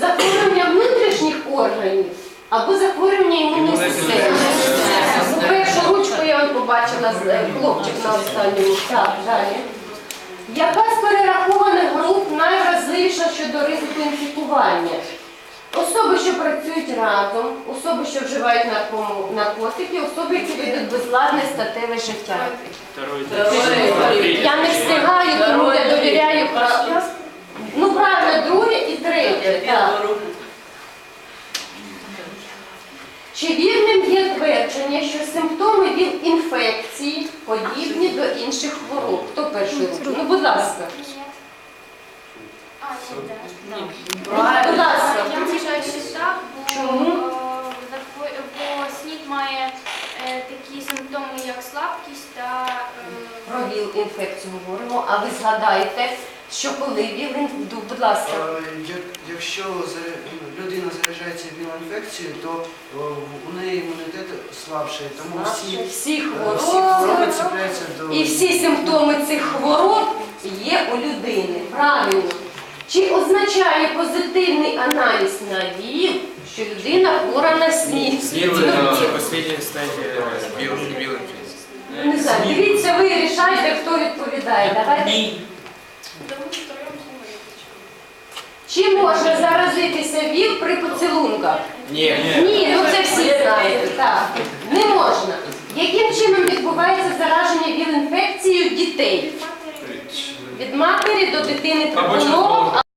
захворювання внутрішніх органів або захворювання імунної системи. Ну, першу ручку я вам побачила з- е, хлопчик на останньому. Так, далі. Яка з перерахованих груп найвразливіша щодо ризику інфікування? Особи, що працюють разом, особи, що вживають наркотики, особи, які ведуть безладне статеве життя. Я не встигаю, тому я довіряю. пра- Ну, правильно, друге і третє. Так. Чи вірним є твердження, що симптоми від інфекції подібні до інших хвороб? Хто перший руку? Ну, будь ласка. Так. Будь ласка. Я вважаю, що так, бо, Чому? е, захво- бо снід має е, такі симптоми, як слабкість та е, Про ВІЛ-інфекцію говоримо, а ви згадаєте, що коли ВІЛ, будь ласка. Е, Якщо людина заражається віл-інфекцією, то у неї імунітет слабший, тому всі, е, Всі всі хвороби хвороби цепляються до і всі симптоми цих хвороб є у людини. Правильно. Чи означає позитивний аналіз на ВІЛ, що людина хвора на СНІД? Это последняя стадия био- биоинфекции. Не знаю, дивіться, ви рішайте, хто відповідає. Давайте. Чи може заразитися ВІЛ при поцілунках? Ні. Ні, ну це всі знають. Так, не можна. Яким чином відбувається зараження ВІЛ-інфекцією дітей? Від матері до дитини трибунок.